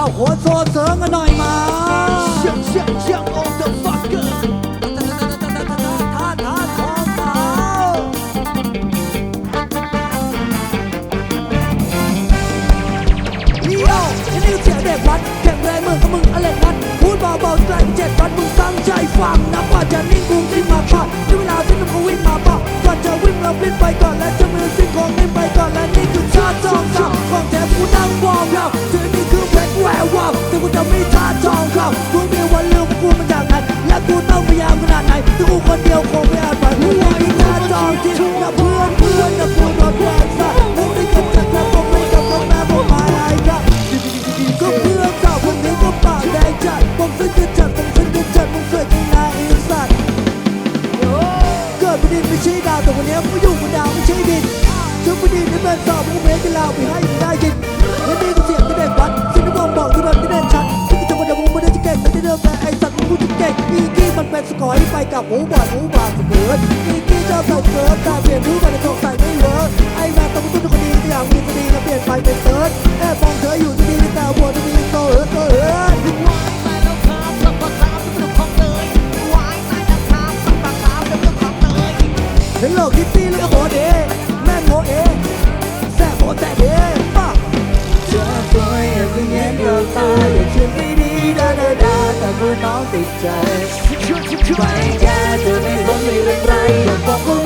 เอาโหนโซเสริงกันหน่อยมา Young, young, young, on the fucker. ท่านท่านทองขาวเลี้ยวยังนี่เสียงเด็กวัดแข่งแรงมึงกับมึงอะไรนัดพูดเบาๆไกลเจ็ดวันมึงตั้งใจฟังนับว่าจะนิ่งกูขึ้นมาป่ะที่เวลาที่มึงก็วิ่งมาป่ะก่อนจะวิ่งเราปลิ้นไปก่อน กูต้องพยายามขนาดไหนถ้ากูคนเดียวคงไม่อาจไปหัวอีท่าจองจริงนะเพื่อนเพื่อนนะกูโดนแหวนซะมึงไม่กับฉันนะผมไม่กับมึงนะผมมาไอ้กันก็เพื่อนเก่าพวกนี้ก็ปากแดงจัดผมซึ่งจะจัดผมซึ่งจะจัดผมสวยที่นายอ้สัตว์เกิดบนดินไม่ใช่ดาวแต่วันนี้กูอยู่บนดาวไม่ใช่ดินชุดบนดินที่เป็นสอบกูเมกันลาวไปให้ได้ยินและนี่ก็เสียงที่เด็กวัดสิ่งที่ผมบอกที่มันไม่เด่นชัด เป็นสกอยไปกับหูบอดหูบาดเสมออีกี้จะใส่เกิร์ตแต่เปลี่ยนรู้ไปในสงใสัยไม่เวิร์กไอ้แม่ต้องตุ้นคนดีที่อยากมีคดีแล้วเปลี่ยนไปเป็นเติร์ดแอบมองเธออยู่ที่ดีแต่หัวที่มีโตเอิร์ดโตเอิร์ดเฮลโลคิตตี้แล้วก็โหเดแม่งโมเอแซ่บโหแต่เดป่ะเจอตัวอย่างที่เย็นกับตาอย่างชื่นไม่ดีดาดาดาแต่เมื่อน้องติดใจ ไม่แค่เธอไม่สนไม่เป็นไรอยากบอกว่า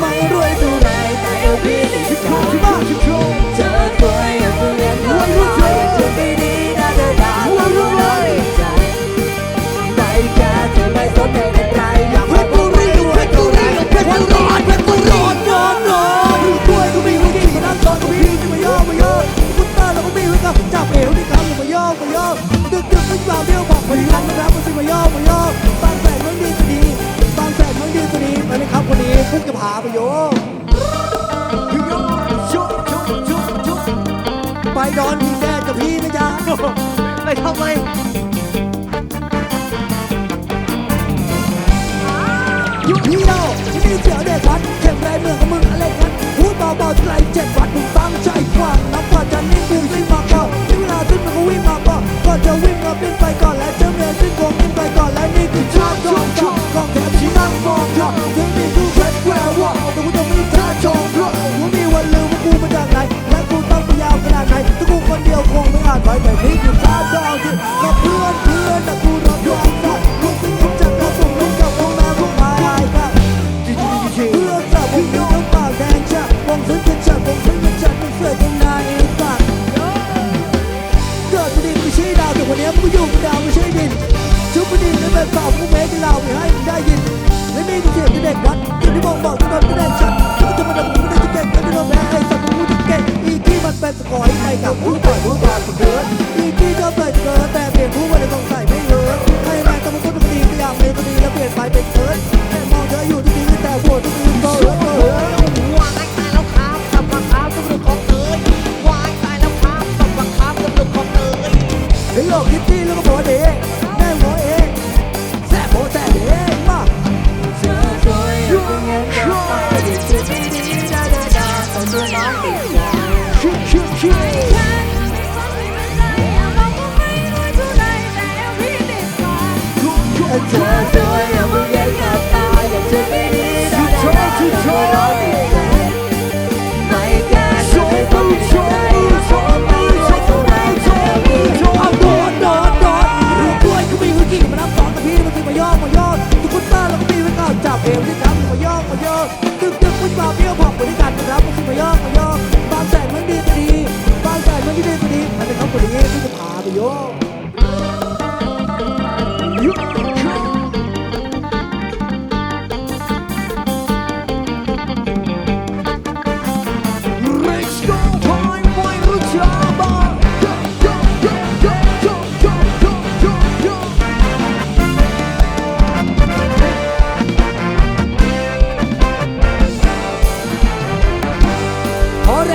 ดอนพี่แดนกับพี่นะจ๊ะไปทำไมยุเดียวที่นี่เสียวเด็กวัด กับผู้ต่อยผู้บาดเกิดอีกี้ชอบใส่เกิดแต่เปลี่ยนผู้มาในสงสัยไม่เลิกให้แม่ต้องมาพูดคดีก็อยากมีคดีแล้วเปลี่ยนไปเป็นเกิดแค่มองเธออยู่ที่ดีแต่หัวที่ดีโตเอิร์ดโตเอิร์ดเฮลโลคิตตี้แล้วก็โบเดแม่โมเอแซ่บโบแต่เดมาเธอสวยอยู่เงี้ยเงี้ยไปดิสิดิดิดาดาดาแต่ตัวน้องติด ถ้าเธอวยอย่ามายกตาอยาจะไม่ดีสุดท้ายสุดท้ายไม่แก้ชมพูชมพูชมพูชมพูชมพูชมเอาโดนโดนโดนรู้ด้วยคือมีหุ่นกี่มานับสองนาทีมันถึงมาย่อมาย่อทุกคนเตอร์เราก็มีไว้ก่อนจับเอวที่ทำมาย่อมาย่อตึ๊กตึ๊กคุณตอบเบี้ยวผักบริการกันรับมันถึงมาย่อมาย่อบางแสนมันดีก็ดีบางแสนมันไม่ดีก็ดีมันเป็นคำคนนี้ที่จะพาไปโย่